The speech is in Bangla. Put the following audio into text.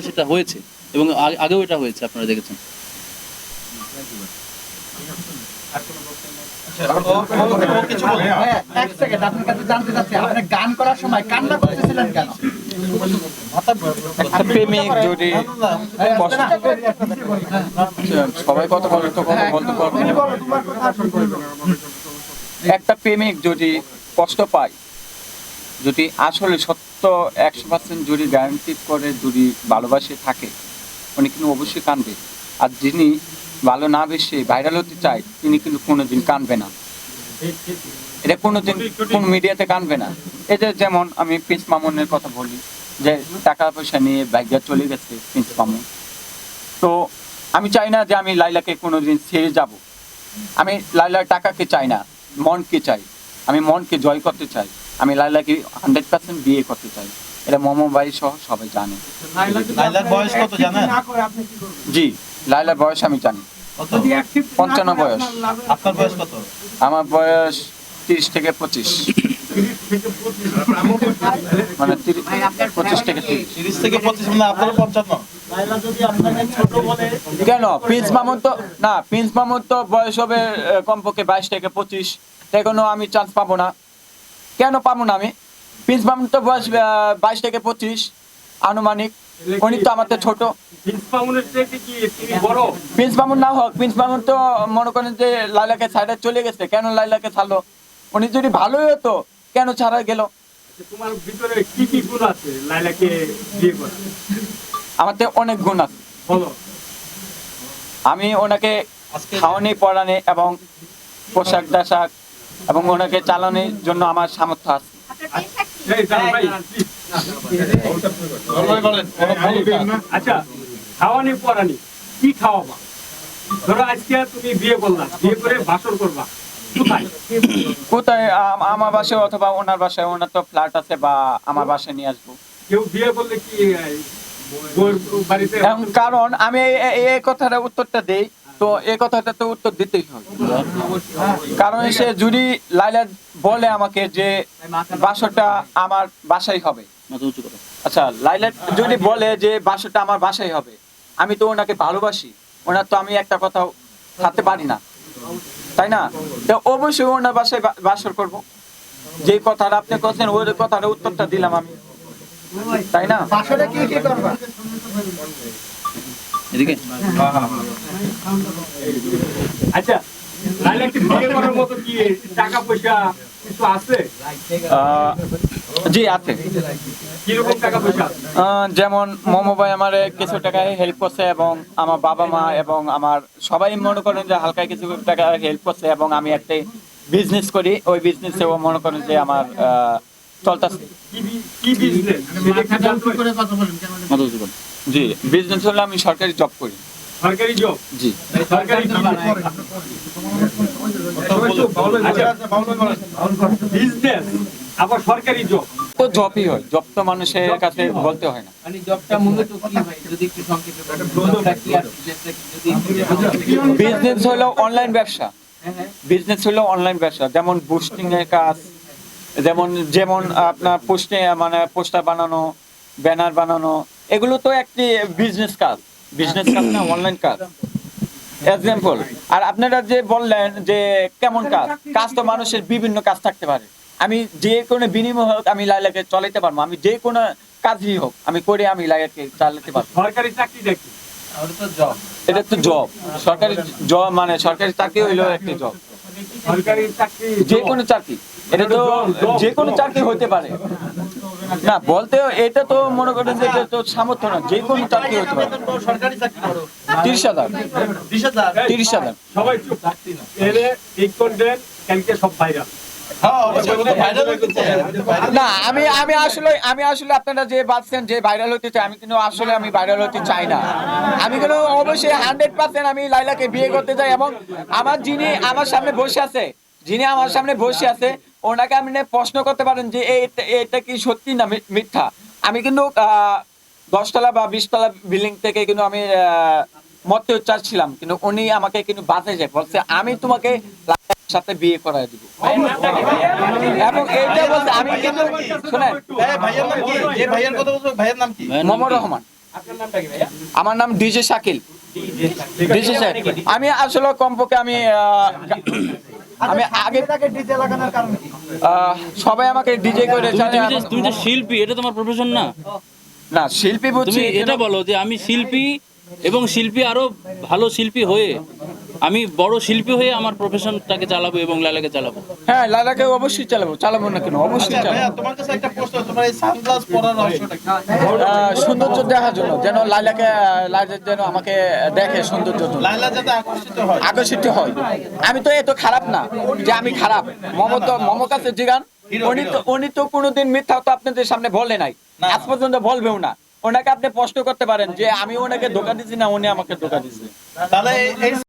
সেটা হয়েছে। এবং আগেও এটা হয়েছে আপনারা দেখেছেন। হ্যাঁ, এক সেকেন্ড আপনার কাছে জানতে চাচ্ছি আপনি গান করার সময় কান্না করতেছিলেন কেন? একটা প্রেমিক যদি সবাই কথা বলে তো কথা বলতে পারব একটা প্রেমিক যদি কষ্ট পায় যদি আসলে সত্য একশো পার্সেন্ট জুড়ি গ্যারান্টি করে যদি ভালোবাসে থাকে, উনি কিন্তু অবশ্যই কানবে। আর যিনি ভালো না বেশি ভাইরাল হতে চায়, তিনি কিন্তু কোনোদিন কানবে না। এটা কোনোদিন কোন মিডিয়াতে কানবে না। যে যেমন আমি প্রিন্স মামুনের কথা বলি, যে টাকা পয়সা নিয়ে ভাগ্যা চলে গেছে প্রিন্স মামুন তো আমি চাই না যে আমি লাইলাকে কোনোদিন ছেড়ে যাব। আমি লাইলার টাকাকে চাই না, মনকে চাই। আমি মনকে জয় করতে চাই। আমি লাইলাকে হান্ড্রেড পার্সেন্ট বিয়ে করতে চাই। এটা মোমো ভাই সহ সবাই জানে। বয়স কত জানেন? জি লাইলার বয়স আমি জানি। পঞ্চান্ন বয়স। আপনার বয়স কত? আমার বয়স তিরিশ থেকে পঁচিশ। মানে পঁচিশ থেকে তিরিশ। তিরিশ থেকে পঁচিশ মানে আপনার পঞ্চান্ন। কেন? প্রিন্স মামুন তো না প্রিন্স মামুন তো বয়স হবে কমপক্ষে বাইশ থেকে পঁচিশ। কোনো আমি চান্স পাবো না। কেন পাবো না আমি? প্রিন্স মামুন তো বয়স বাইশ থেকে পঁচিশ। আনুমানিক। উনি তো আমার তো ছোট প্রিন্স মামুন না হোক প্রিন্স মামুন তো মনে করেন যে লাইলাকে চলে গেছে। কেন লাইলাকে ছাড়লো? উনি যদি ভালোই হতো কেন ছাড়া গেল? তোমার ভিতরে কি কি গুণ আছে লাইলাকে বিয়ে করা আমার তো অনেক গুণ আছে। বলো। আমি ওনাকে খাওয়ানি পড়ানি এবং পোশাক দাশাক এবং ওনাকে চালানোর জন্য আমার সামর্থ্য আছে। এই দাঁড়ান ভাই, বলেন, বলেন আচ্ছা খাওয়ানি পরানি কি খাওয়াবা? ধরো আজকে তুমি বিয়ে করলা বিয়ে করে বাসর করবা। কোথায়? আমার বাসায় অথবা ওনার বাসায় ওনার তো ফ্ল্যাট আছে বা আমার বাসায় নিয়ে আসব। কেউ বিয়ে করলে কি কারণ আমি এই কথাটা উত্তরটা দেই। তো এই কথাটা তো উত্তর দিতেই হবে। কারণ সে যদি লাইলা বলে আমাকে যে বাসরটা আমার বাসায় হবে। আচ্ছা লাইলা যদি বলে যে বাসরটা আমার বাসায় হবে আমি তো ওনাকে ভালোবাসি ওনার তো আমি একটা কথাও থাকতে পারি না। তাই না? তো অবশ্যই ওনার বাসায় বাসর করব। যে কথাটা আপনি করছেন ওই কথাটা উত্তরটা দিলাম আমি। তাই না? বাসরে কি কি করবা? এদিকে। আচ্ছা লাইলাকে বিয়ে করার মতো কি টাকা পয়সা কিছু আছে? জি আছে। কীরকম টাকা পয়সা আছে? আহ, যেমন মোমো ভাই আমার কিছু টাকায় হেল্প করছে এবং আমার বাবা মা এবং আমার সবাই মনে করেন যে হালকা কিছু টাকা হেল্প করছে এবং আমি একটা বিজনেস করি। ওই বিজনেসেও মনে করেন যে আমার চলতেছে। বিজনেস করো জি বিজনেস হলে আমি সরকারি জব করি। সরকারি জব জি। সরকারি বিজনেস আবার সরকারি জব তো জবই হয়। জব তো মানুষের কাছে বলতে হয় না। মানে জবটা মূলত কি যদি একটু সংক্ষেপে বিজনেস হলো অনলাইন ব্যবসা। হ্যাঁ হ্যাঁ। বিজনেস হলো অনলাইন ব্যবসা। যেমন বুস্টিং এর কাজ যেমন যেমন আপনার পোস্টে মানে পোস্টার বানানো ব্যানার বানানো এগুলো তো একটি বিজনেস কাজ। বিজনেস কাজ না অনলাইন কাজ এক্সাম্পল আর আপনারা যে বললেন যে কেমন কাজ? কাজ তো মানুষের বিভিন্ন কাজ থাকতে পারে। আমি যে কোনো বিনিময় হোক আমি লাইলাকে চলাইতে পারব। আমি যে কোনো কাজই হোক আমি করে আমি লাইলাকে চালাতে পারব। সরকারি চাকরি দেখি। ওটা তো জব এটা তো জব সরকারি জব মানে সরকারি চাকরি হইল একটি জব সরকারি চাকরি যে কোনো চাকরি। এটা তো যে কোনো চাকরি হতে পারে। না বলতে এটা তো মনে করেন যে তো সামর্থ্য না যে কোনো চাকরি হতে পারে। সরকারি চাকরি করো তিরিশ হাজার। তিরিশ হাজার। সবাই চুপ এরে ঠিক করবেন কালকে সব ভাইরাল হ্যাঁ না আমি আমি আসলে আমি আসলে আপনারা যে ভাবছেন যে ভাইরাল হতে চাই আমি কিন্তু আসলে আমি ভাইরাল হতে চাই না। আমি কিন্তু অবশ্যই হান্ড্রেড পার্সেন্ট আমি লাইলাকে বিয়ে করতে চাই এবং আমার যিনি আমার সামনে বসে আছে যিনি আমার সামনে বসে আছে ওনাকে আপনি প্রশ্ন করতে পারেন যে এটা- এটা কি সত্যি না মিথ্যা? আমি কিন্তু আহ, দশতলা বা বিশতলা বিল্ডিং থেকে কিন্তু আমি আহ, মরতে চাচ্ছিলাম কিন্তু উনি আমাকে কিন্তু বাঁচাইছে। বলছে আমি তোমাকে সাথে বিয়ে করাই দিব। এবং এইটা বলতে আমি কিন্তু শুনেন এই ভাইয়ের নাম কি? যে ভাইয়ের কথা বলছো, ভাইয়ের নাম কি? ভাইয়ের নাম মোহাম্মদ রহমান। আপনার নামটা কি ভাইয়া? আমার নাম ডিজে শাকিল। ডিজে শাকিল। আমি আসলে কমপক্ষে আমি আহ, আমি আগে তাকে ডিজে লাগানোর কারণ কি? সবাই আমাকে ডিজে করে তুমি তুমি যে- শিল্পী এটা তোমার প্রফেশন না? না শিল্পী বলছি তুমি এটা বলো যে আমি শিল্পী এবং শিল্পী আরও ভালো শিল্পী হয়ে আমি বড় শিল্পী হয়ে আমার প্রফেশনটাকে চালাবো এবং লালাকে চালাবো। হ্যাঁ লালাকে অবশ্যই চালাবো। চালাবো না কেন? অবশ্যই আচ্ছা, চালাবো। তোমার কাছে একটা প্রশ্ন তোমার এই সানগ্লাস পরার আহ, সৌন্দর্য দেখার জন্য যেন লাইলাকে লাইলা যেন আমাকে দেখে সৌন্দর্য জন্য। লাইলা যাতে আকর্ষিত হয়। আকর্ষিত হয়। আমি তো এত খারাপ না যে আমি খারাপ। মম তো মম কাছে জিগান উনি তো উনি তো কোনোদিন মিথ্যা তো আপনাদের সামনে বলে নাই। আজ পর্যন্ত বলবেও না। ওনাকে আপনি প্রশ্ন করতে পারেন যে আমি ওনাকে ধোকা দিচ্ছি না উনি আমাকে ধোকা দিচ্ছে তাহলে